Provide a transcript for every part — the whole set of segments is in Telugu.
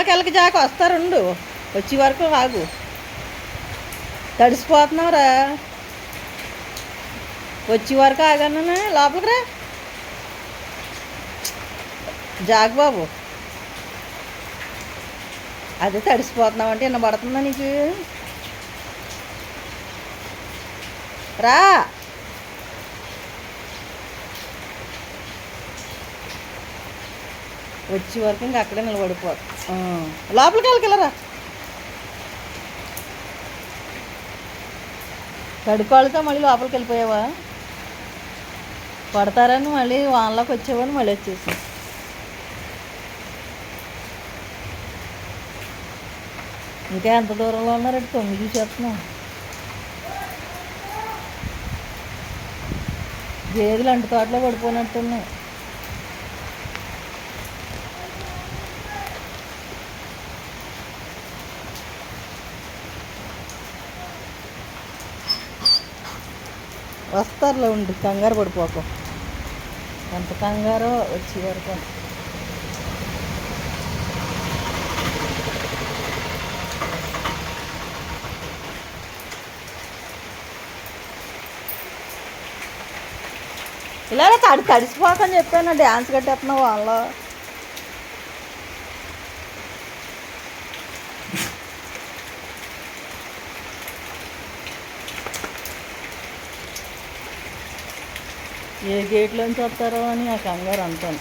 లోపలికి జాక వస్తారుండు. వచ్చే వరకు ఆగు. తడిసిపోతున్నావురా. వచ్చే వరకు ఆగన్నా లోపలికి రా. జాగ్ బాబు. అదే తడిసిపోతున్నావు అంటే ఎన్న పడుతుందా నీకు? రా. వచ్చే వరకు ఇంకా అక్కడే నిలబడిపోదు లోపలికి వెళ్ళకెళ్ళరా తడుకోళ్ళతో మళ్ళీ లోపలికి వెళ్ళిపోయావా? పడతారని మళ్ళీ? వానలోకి వచ్చేవాడిని మళ్ళీ వచ్చేసి ఇంకా ఎంత దూరంలో ఉన్నారంటే తొమ్మిది చేస్తున్నాం. గేదెలు అంటు తోటలో పడిపోయినట్టున్నాయి. వస్తారులో ఉండి కంగారు పడిపోకు. ఎంత కంగారో వచ్చి వరకు. ఇలాగ తడి తడిసిపోకని చెప్పాను డ్యాన్స్ కట్టేస్తున్నావు వాళ్ళ. ఏ గేట్లోంచి వస్తారో అని ఆ కంగారు అంటాను.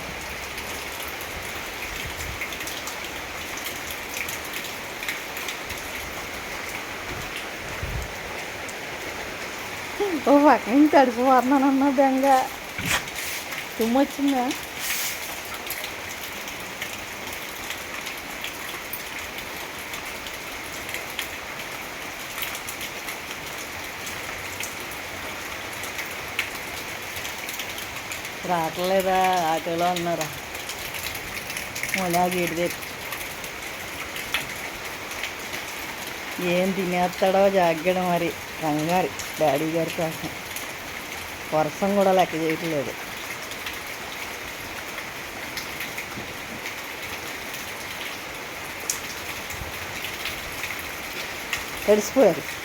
ఓ పక్క నుంచి తడిసిపోతున్నానన్న బెంగ. తుమ్ము రావట్లేదా? ఆటోలో ఉన్నారా? మళ్ళా ఆ గేటు తెప్పి ఏం తినేస్తాడో జాగ్రత్త మరి. కంగారి. డాడీ గారి కోసం. వర్షం కూడా లెక్క చేయట్లేదు. తడిసిపోయారు.